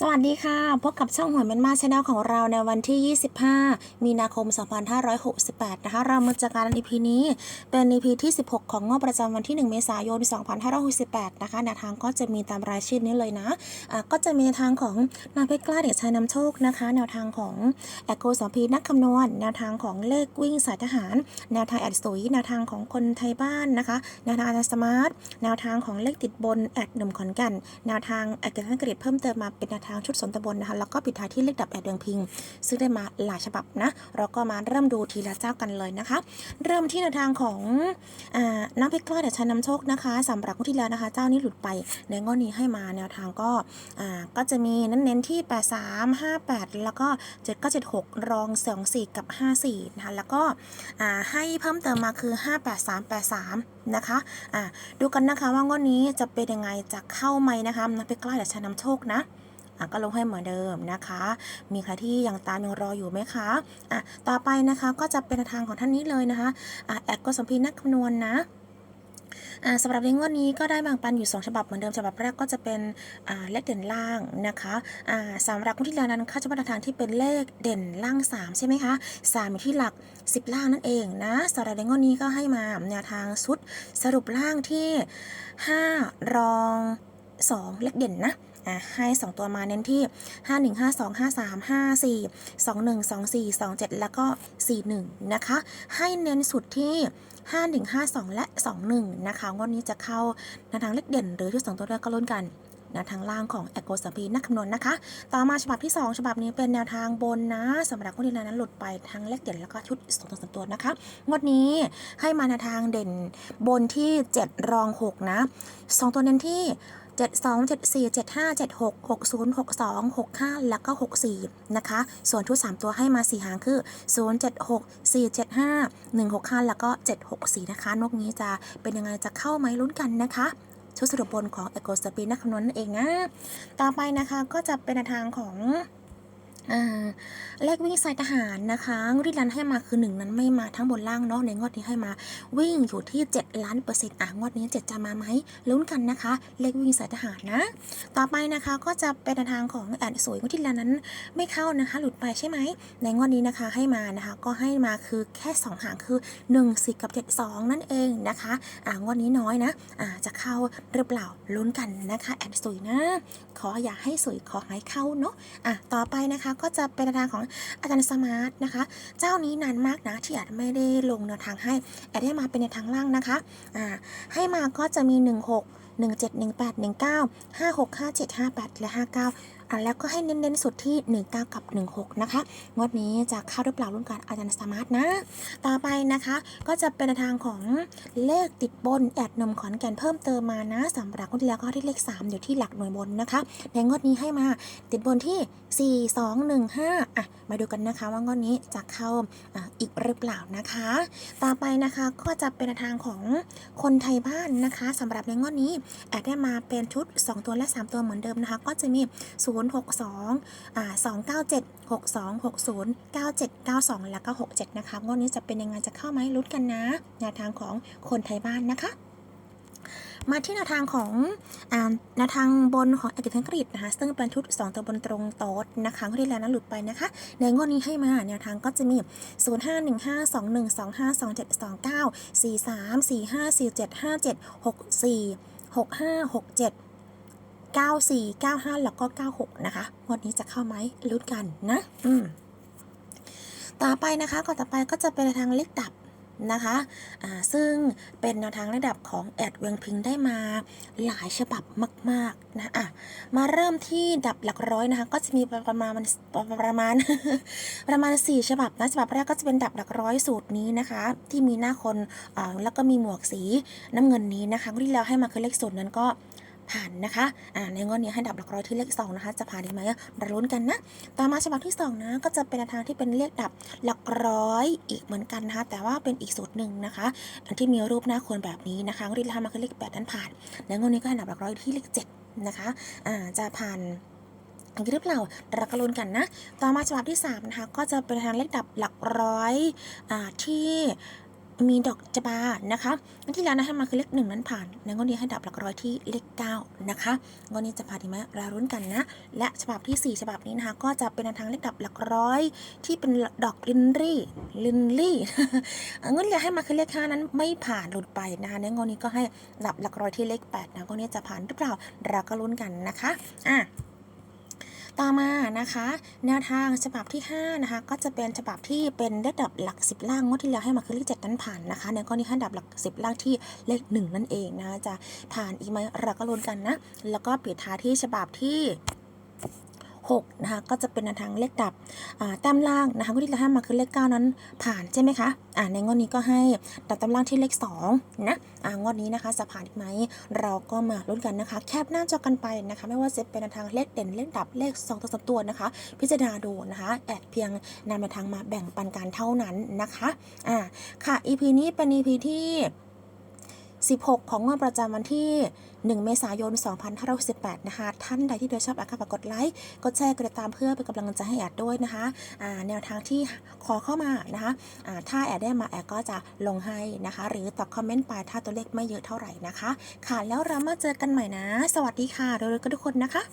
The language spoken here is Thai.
สวัสดีค่ะ พบกับช่องหวยเมนมาชาแนลของเราในวันที่ 25 มีนาคม 2568 นะคะ เรามาจากการ EP นี้ เป็น EP ที่ 16 ของงวดประจำวันที่ 1 เมษายน 2568 นะคะแนวทางก็จะมีตามรายชื่อนี้เลยนะะก็จะมีแนวทางของนาเพชรกล้าเด็กชายนำโชคนะคะ แนวทางของแอคโกสองพีนักคำนวณ แนวทางของเลขวิ่งสายทหาร แนวทางแอดสุยแนวทางของคนไทยบ้านนะคะ แนวทางอาจารย์สมาร์ท แนวทางของเลขติดบนแอดหนุ่มขอนแก่น แนวทางแอดเกษตรกรเพิ่มเติมมาเป็นแนวทางชุดสนตำบลนะคะแล้วก็ปิดท้ายที่เลขดับแอดเดืองพิง ซึ่งได้มาหลายฉบับนะ เราก็มาเริ่มดูทีละเจ้ากันเลยนะคะ เริ่มที่แนวทางของอน้ำเพชรกล้าเดชชันนำโชคนะคะสำหรับงวดที่แล้วนะคะ เจ้านี้หลุดไปในงวดนี้ให้มาแนวทางก็ก็จะมีเน้นที่ 8 3 5 8 แล้วก็7 9 7 6 รอง 2 4 กับ 5 4นะคะแล้วก็ให้เพิ่มเติมมาคือ 5 8 3 8 3นะคะอ่าดูกันนะคะว่างวดนี้จะเป็นยังไงจะเข้าไหมนะคะน้ำเพชรกล้าเดชชันนำโชคนะ อะก็ลงให้เหมือนเดิมนะคะ มีใครที่ยังตามยังรออยู่ไหมคะอะต่อไปนะคะก็จะเป็นทางของท่านนี้เลยนะคะอะแอดก็สมพีนักคำนวณนะอ่าสำหรับในงวดนี้ก็ได้แบ่งปันอยู่ 2 ฉบับเหมือนเดิมฉบับแรกก็จะเป็นอ่าเลขเด่นล่างนะคะอ่าสำหรับงวดที่แล้วนั้นค่าจะเป็นทางที่เป็นเลขเด่นล่าง 3 ใช่ไหมคะ3อยู่ที่หลัก 10 ล่างนั่นเองนะสำหรับในงวดนี้ก็ให้มาแนวทางสุดสรุปล่างที่ 5 รอง 2 เลขเด่นนะ อะให้ 2 ตัวมาเน้นที่ 5 1 5 2 5 3 5 4 2 1 2 4 2 7 แล้วก็ 4 1 นะคะ ให้เน้นสุดที่ 5 1 5 2 และ 2 1 นะคะงวดนี้จะเข้าในทางเลขเด่น หรือที่ 2 ตัวเลือกก็ลุ้นกันนะทางล่างของแอโกสปีนักคำนวณนะคะ ต่อมาฉบับที่ 2 ฉบับนี้เป็นแนวทางบนนะสำหรับคนที่นั้นหลุดไปทั้งเลขเด่นแล้วก็ชุดสองตัวสตัวนะคะ งวดนี้ให้มาในวทางเด่นบนที่ 7 รอง 6 นะสองตัวเน้นที่ 7 2 7 4 7 5 7 6 6 0 6 2 6 5 แล้วก็ 6 4 นะคะ ส่วนทุก 3 ตัวให้มา 4 หางคือ 0 7 6 4 7 5 1 6 5 แล้วก็ 7 6 4 นะคะ นกนี้จะเป็นยังไงจะเข้าไหมลุ้นกันนะคะชุดสรุปบนของเอโกสปีนักคำนวณนั่นเองนะ ต่อไปนะคะก็จะเป็นทางของ เลขวิ่งสายทหารนะคะงวดที่รันให้มาคือหนึ่งนั้นไม่มาทั้งบนล่างเนาะในงวดนี้ให้มาวิ่งอยู่ที่ 7 ล้านเปอร์เซ็นต์อะงวดนี้ 7 จะมาไหมลุ้นกันนะคะ เลขวิ่งสายทหารนะ ต่อไปนะคะก็จะเป็นทางของแอนสวยงวดที่แล้วนั้นไม่เข้านะคะ หลุดไปใช่ไหมในงวดนี้นะคะให้มานะคะก็ให้มาคือแค่ 2 หางคือ1 4กับ 7 2 นั่นเองนะคะอ่างวดนี้น้อยนะอ่าจะเข้าหรือเปล่าลุ้นกันนะคะแอนสวยนะ ขออย่าให้สวยขอให้เข้าเนาะอะต่อไปนะคะก็จะเป็นแนวทางของอาจารย์สมาร์ทนะคะ เจ้านี้นานมากนะที่อาจไม่ได้ลงแนวทางให้แอดให้มาเป็นในทางล่างนะคะอ่าให้มาก็จะมี 16 17 18 19 56 57 58 และ 59อะแล้วก็ให้เน้นๆสุดที่ 19 กับ 16 นะคะ งวดนี้จะเข้าหรือเปล่ารุ่นการอาจารย์สมาร์ทนะ ต่อไปนะคะ ก็จะเป็นทางของเลขติดบนแอดนมขอนแก่นเพิ่มเติมมานะสำหรับงวดที่แล้วก็ที่เลข 3 อยู่ที่หลักหน่วยบนนะคะ ในงวดนี้ให้มาติดบนที่ 4 2 1 5 อะ มาดูกันนะคะว่างวดนี้จะเข้าอะอีกหรือเปล่านะคะ ต่อไปนะคะก็จะเป็นทางของคนไทยบ้านนะคะสำหรับในงวดนี้แอดได้มาเป็นชุด 2 ตัวและ 3 ตัวเหมือนเดิมนะคะ ก็จะมี0 6 2อ่า2 9 7 6 2 6 0 9 7 9 2 แล้วก็ 67 นะคะงวดนี้จะเป็นยังไงจะเข้าไหมลุ้นกันนะแนวทางของคนไทยบ้านนะคะมาที่แนวทางของแนวทางบนของเอกทังกฤษนะคะซึ่งเป็นชุด2ตัวบนตรงโต๊ดนะคะที่แล้วนั้นหลุดไปนะคะ ในงวดนี้ให้มาแนวทางก็จะมี 0 5 1 5 2 1 2 5 2 7 2 9 4 3 4 5 4 7 5 7 6 4 6 5 6 7 94 95 แล้วก็ 96 นะคะงวดนี้จะเข้าไหมลุ้นกันนะอืมต่อไปนะคะก่อนต่อไปก็จะเป็นทางเลขดับนะคะอ่าซึ่งเป็นแนวทางระดับของแอดเวงพิงได้มาหลายฉบับมาก ๆ นะอะมาเริ่มที่ดับหลักร้อยนะคะ ก็จะมีประมาณประมาณ ประมาณ 4 ฉบับนะฉบับแรกก็จะเป็นดับหลักร้อยสูตรนี้นะคะ ที่มีหน้าคนอ่าแล้วก็มีหมวกสีน้ำเงินนี้นะคะที่แล้วให้มาคือเลขศูนย์นั้นก็ ผ่านนะคะอ่าในงวดนี้ให้ดับหลักร้อยที่เลข2นะคะจะผ่านได้ไหมเราลุ้นกันนะต่อมาฉบับที่2นะก็จะเป็นทางที่เป็นเลขดับหลักร้อยอีกเหมือนกันนะคะแต่ว่าเป็นอีกสูตรหนึ่งนะคะอันที่มีรูปหน้าคนแบบนี้นะคะที่ทำมาคือเลข8นั้นผ่านในงวดนี้ก็ให้ดับหลักร้อยที่เลข7นะคะอ่าจะผ่านอันนี้หรือเปล่าเราก็ลุ้นกันนะ ต่อมาฉบับที่3นะคะก็จะเป็นทางเลขดับหลักร้อยอ่าที่ มีดอกจบานะคะงวดที่แล้วนะคะมาคือเลขหนึ่งนั้นผ่านในงวดนี้ให้ดับหลักร้อยที่เลขเก้านะคะงวดนี้จะผ่านดีไหมเรารุ้นกันนะ และฉบับที่สี่ฉบับนี้นะคะ ก็จะเป็นทางเลขดับหลักร้อย ที่เป็นดอกลินรี่ลินลี่งวดที่แล้วให้มาคือเลขห้านั้นไม่ผ่านหลุดไปนะคะในงวดนี้ก็ให้ดับหลักร้อยที่เลขแปดนะงวดนี้จะผ่านหรือเปล่าเราก็ลุ้นกันนะคะอะ ต่อมานะคะ แนวทางฉบับที่ 5 นะคะ ก็จะเป็นฉบับที่เป็นเลขดับหลัก 10 ล่างงวดที่แล้วให้มาคือเลขเจ็ดนั้นผ่านนะคะ ในกรณีให้ดับหลัก 10 ล่างที่เลข 1 นั่นเองนะคะจะผ่านอีกไหมเราก็ลุ้นกันนะ แล้วก็ปิดท้ายที่ฉบับที่ 6นะคะก็จะเป็นแนวทางเลขดับแต้มล่างนะคะงวดที่แล้วให้มาคือเลข 9 นั้นผ่านใช่ไหมคะอ่าในงวดนี้ก็ให้ดับแต้มล่างที่เลข2นะอ่างวดนี้นะคะจะผ่านอีกไหมเราก็มาลุ้นกันนะคะ แคปหน้าจอกันไปนะคะ ไม่ว่าจะเป็นแนวทางเลขเด่นเลขดับเลข2ตัวสตัวนะคะ พิจารณาดูนะคะแอดเพียงนำแนวทางมาแบ่งปันกันเท่านั้นนะคะอ่าค่ะ EP นี้เป็น EP ที่ 16 ของงวดประจำวันที่ 1 เมษายน 2568 นะคะ ท่านใดที่โดยชอบอาก็ฝากกดไลค์กดแชร์กดติดตามเพื่อเป็นกำลังใจให้แอดด้วยนะคะอ่าแนวทางที่ขอเข้ามานะคะอ่าถ้าแอดได้มาแอดก็จะลงให้นะคะ หรือตอบคอมเมนต์ไปถ้าตัวเลขไม่เยอะเท่าไหร่นะคะ ค่ะแล้วเรามาเจอกันใหม่นะ สวัสดีค่ะโดยก็ทุกคนนะคะ